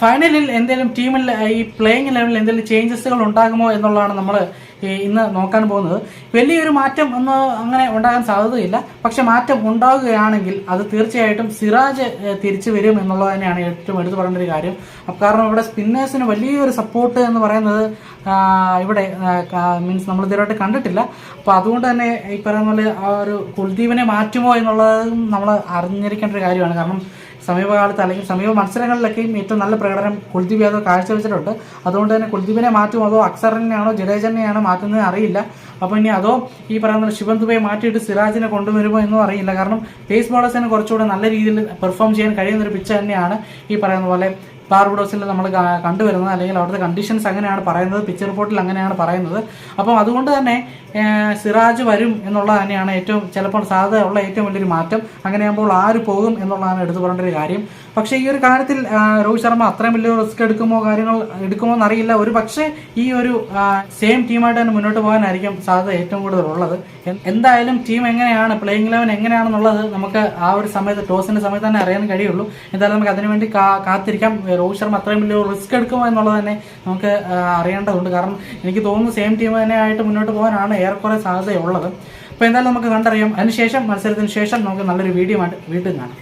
ഫൈനലിൽ എന്തെങ്കിലും ടീമിൽ ഈ പ്ലേയിങ് ലെവലിൽ എന്തെങ്കിലും ചേഞ്ചസുകൾ ഉണ്ടാകുമോ എന്നുള്ളതാണ് നമ്മൾ ഇന്ന് നോക്കാൻ പോകുന്നത്. വലിയൊരു മാറ്റം ഒന്ന് അങ്ങനെ ഉണ്ടാകാൻ സാധ്യതയില്ല. പക്ഷെ മാറ്റം ഉണ്ടാകുകയാണെങ്കിൽ അത് തീർച്ചയായിട്ടും സിറാജ് തിരിച്ചു വരും എന്നുള്ളത് തന്നെയാണ് ഏറ്റവും എടുത്തു പറയേണ്ട ഒരു കാര്യം. കാരണം ഇവിടെ സ്പിന്നേഴ്സിന് വലിയൊരു സപ്പോർട്ട് എന്ന് പറയുന്നത് ഇവിടെ മീൻസ് നമ്മൾ ഇതുവരെയായിട്ട് കണ്ടിട്ടില്ല. അപ്പോൾ അതുകൊണ്ട് തന്നെ ഈ പറയുന്ന പോലെ ആ ഒരു കുൽദീപിനെ മാറ്റുമോ എന്നുള്ളതും നമ്മൾ അറിഞ്ഞിരിക്കേണ്ട ഒരു കാര്യമാണ്. കാരണം സമീപകാലത്ത് അല്ലെങ്കിൽ സമീപ മത്സരങ്ങളിലൊക്കെയും ഏറ്റവും നല്ല പ്രകടനം കുൽദീപ് യാദവ് കാഴ്ചവെച്ചിട്ടുണ്ട്. അതുകൊണ്ട് തന്നെ കുൽദീപിനെ മാറ്റുമോ അതോ അക്സറിനെയാണോ ജഡേജനെയാണോ മാറ്റുന്നത് അറിയില്ല. അപ്പോൾ ഇനി അതോ ഈ പറയുന്ന ശിവൻ ദുബെ മാറ്റിയിട്ട് സിറാജിനെ കൊണ്ടുവരുമോ എന്നും അറിയില്ല. കാരണം പേസ് ബോളേഴ്സിന് കുറച്ചുകൂടെ നല്ല രീതിയിൽ പെർഫോം ചെയ്യാൻ കഴിയുന്ന ഒരു പിച്ച് തന്നെയാണ് ഈ പറയുന്ന പോലെ ബാർബഡോസിൽ നമ്മൾ കണ്ടുവരുന്നത് അല്ലെങ്കിൽ അവിടുത്തെ കണ്ടീഷൻസ് അങ്ങനെയാണ് പറയുന്നത് പിക്ചർ റിപ്പോർട്ടിൽ അങ്ങനെയാണ് പറയുന്നത്. അപ്പം അതുകൊണ്ട് തന്നെ സിറാജ് വരും എന്നുള്ളത് തന്നെയാണ് ഏറ്റവും ചിലപ്പോൾ സാധ്യതയുള്ള ഏറ്റവും വലിയൊരു മാറ്റം. അങ്ങനെയാകുമ്പോൾ ആര് പോകും എന്നുള്ളതാണ് എടുത്തു പറയേണ്ട ഒരു കാര്യം. പക്ഷേ ഈ ഒരു കാര്യത്തിൽ രോഹിത് ശർമ്മ അത്രയും വലിയ റിസ്ക് എടുക്കുമോ കാര്യങ്ങൾ എടുക്കുമോ എന്നറിയില്ല. ഒരു പക്ഷേ ഈ ഒരു സെയിം ടീമായിട്ട് തന്നെ മുന്നോട്ട് പോകാനായിരിക്കും സാധ്യത ഏറ്റവും കൂടുതൽ ഉള്ളത് എന്തായാലും ടീം എങ്ങനെയാണ് പ്ലേയിങ് ലെവൻ എങ്ങനെയാണെന്നുള്ളത് നമുക്ക് ആ ഒരു സമയത്ത് ടോസിന്റെ സമയത്ത് തന്നെ അറിയാൻ കഴിയുള്ളൂ. എന്തായാലും നമുക്ക് അതിനുവേണ്ടി കാത്തിരിക്കാം. രോഹിത് ശർമ്മ അത്രയും വലിയ റിസ്ക് എടുക്കുമോ എന്നുള്ളത് തന്നെ നമുക്ക് അറിയേണ്ടതുണ്ട്. കാരണം എനിക്ക് തോന്നുന്നു സെയിം ടീം തന്നെ ആയിട്ട് മുന്നോട്ട് പോകാനാണ് ഏറെക്കുറെ സാധ്യതയുള്ളത്. അപ്പോൾ എന്തായാലും നമുക്ക് കണ്ടറിയാം. അതിനുശേഷം മത്സരത്തിന് ശേഷം നമുക്ക് നല്ലൊരു വീഡിയോ ആയിട്ട് വീണ്ടും കാണാം.